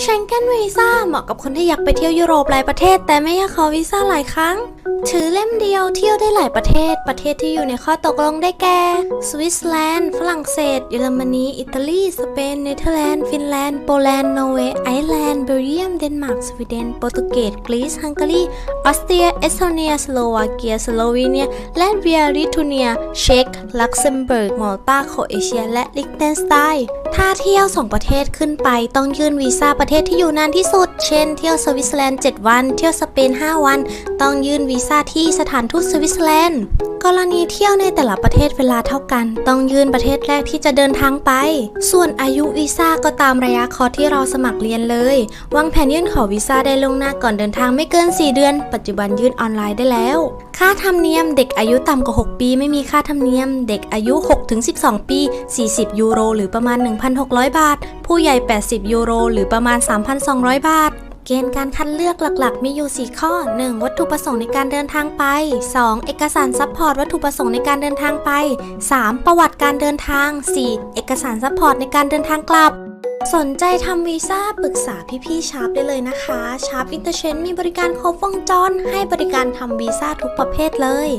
เชงเก้นวีซ่าเหมาะกับคนที่อยากไปเที่ยวยุโรปหลายประเทศ แต่ไม่อยากขอวีซ่าหลายครั้ง ถือเล่มเดียวเที่ยวได้หลายประเทศ ประเทศที่อยู่ในข้อตกลงได้แก่ สวิตเซอร์แลนด์ ฝรั่งเศส เยอรมนี อิตาลี สเปน เนเธอร์แลนด์ ฟินแลนด์ โปแลนด์ นอร์เวย์ ไอร์แลนด์ เบลเยียม เดนมาร์ก สวีเดน โปรตุเกส กรีซ ฮังการี ออสเตรีย เอสโตเนีย สโลวาเกีย สโลวีเนีย แลตเวียลิทัวเนีย เช็ก ลักเซมเบิร์ก มอลตา โครเอเชีย และลิกเทนสไตน์ถ้าเที่ยวสองประเทศขึ้นไปต้องยื่นวีซ่าประเทศที่อยู่นานที่สุด เช่น เที่ยวสวิตเซอร์แลนด์ 7 วัน เที่ยวสเปน 5 วัน ต้องยื่นวีวีซ่าที่สถานทูตสวิตเซอร์แลนด์ กรณีเที่ยวในแต่ละประเทศเวลาเท่ากัน ต้องยื่นประเทศแรกที่จะเดินทางไป ส่วนอายุวีซ่าก็ตามระยะคอร์สที่เราสมัครเรียนเลย วางแผนยื่นขอวีซ่าได้ล่วงหน้าก่อนเดินทางไม่เกิน 4 เดือน ปัจจุบันยื่นออนไลน์ได้แล้ว ค่าธรรมเนียมเด็กอายุต่ำกว่า 6 ปี ไม่มีค่าธรรมเนียม เด็กอายุ 6-12 ปี 40 ยูโร หรือประมาณ 1,600 บาท ผู้ใหญ่ 80 ยูโร หรือประมาณ 3,200 บาท เกณฑ์การคัดเลือกหลักๆ มีอยู่ 4 ข้อ 1. วัตถุประสงค์ในการเดินทางไป 2. เอกสารซัพพอร์ตวัตถุประสงค์ในการเดินทางไป 3. ประวัติการเดินทาง 4. เอกสารซัพพอร์ตในการเดินทางกลับ สนใจทำวีซ่าปรึกษาพี่ๆชาร์ปได้เลยนะคะชาร์ปอินเตอร์เชนมีบริการครบวงจร ให้บริการทำวีซ่าทุกประเภทเลย